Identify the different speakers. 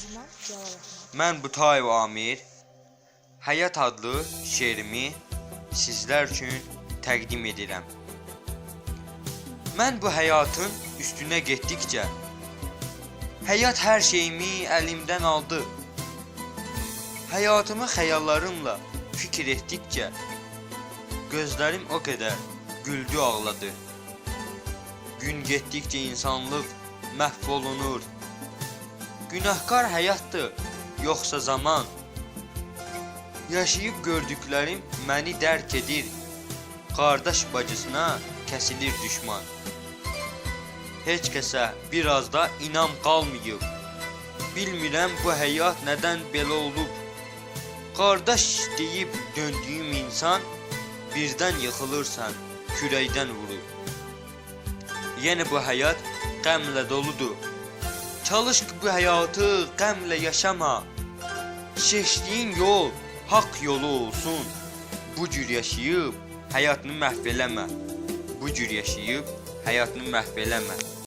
Speaker 1: Əhməd.
Speaker 2: Mən Butayev Amir Həyat adlı şeirimi sizlər üçün təqdim edirəm. Mən bu həyatın üstünə getdikcə həyat hər şeyimi əlimdən aldı. Həyatımı xəyallarımla fikir etdikcə gözlərim o qədər güldü, ağladı. Gün getdikcə insanlıq məhv olunur. Günahkar həyatdır, yoxsa zaman? Yaşayıb gördüklərim məni dərk edir. Qardaş bacısına kəsilir düşman. Heç kəsə biraz da inam qalmayıb. Bilmirəm bu həyat nədən belə olub. Qardaş deyib döndüyüm insan birdən yıxılırsan, kürəkdən vurub. Yenə bu həyat qəmlə doludur. Çalış bu həyatı qəmlə yaşama. Seçdiyin yol haqq yolu olsun. Bu cür yaşayıb həyatını məhv eləmə. Bu cür yaşayıb həyatını məhv eləmə.